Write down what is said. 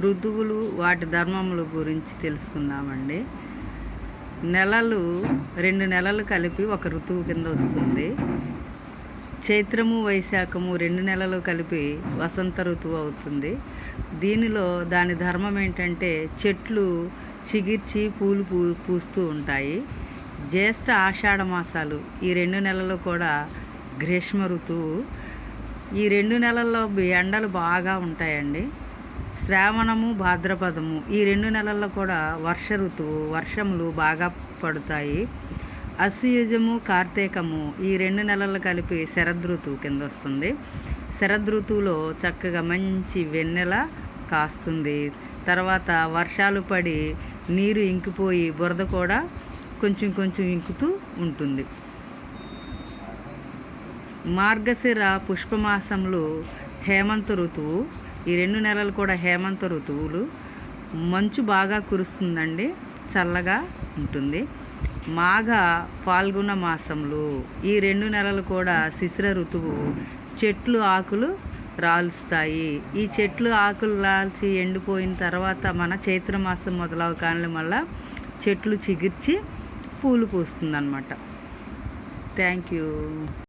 ఋతువులు వాటి ధర్మముల గురించి తెలుసుకుందామండి. నెలలు రెండు నెలలు కలిపి ఒక ఋతువు కింద వస్తుంది. చైత్రము వైశాఖము రెండు నెలలు కలిపి వసంత ఋతువు అవుతుంది. దీనిలో దాని ధర్మం ఏంటంటే చెట్లు చిగిర్చి పూలు పూ పూస్తూ ఉంటాయి. జ్యేష్ఠ ఆషాఢ మాసాలు ఈ రెండు నెలలు కూడా గ్రీష్మ ఋతువు. ఈ రెండు నెలల్లో ఎండలు బాగా ఉంటాయండి. శ్రావణము భాద్రపదము. ఈ రెండు నెలల్లో కూడా వర్ష ఋతువు వర్షములు బాగా పడతాయి. అసూయుజము కార్తీకము ఈ రెండు నెలలు కలిపి శరదృతువు కింద వస్తుంది. శరదృతువులో చక్కగా మంచి వెన్నెల కాస్తుంది. తర్వాత వర్షాలు పడి నీరు ఇంకిపోయి బురద కూడా కొంచెం కొంచెం ఇంకుతూ ఉంటుంది. మార్గశిర పుష్పమాసంలో హేమంత ఋతువు. ఈ రెండు నెలలు కూడా హేమంత ఋతువులు మంచు బాగా కురుస్తుందండి చల్లగా ఉంటుంది. మాఘ పాల్గొన మాసంలో ఈ రెండు నెలలు కూడా శిశిర ఋతువు చెట్లు ఆకులు రాలుస్తాయి. ఈ చెట్లు ఆకులు రాల్చి ఎండిపోయిన తర్వాత మన చైత్ర మాసం మొదలవ కాలం వల్ల చెట్లు చిగిర్చి పూలు పూస్తుందన్నమాట. Thank you.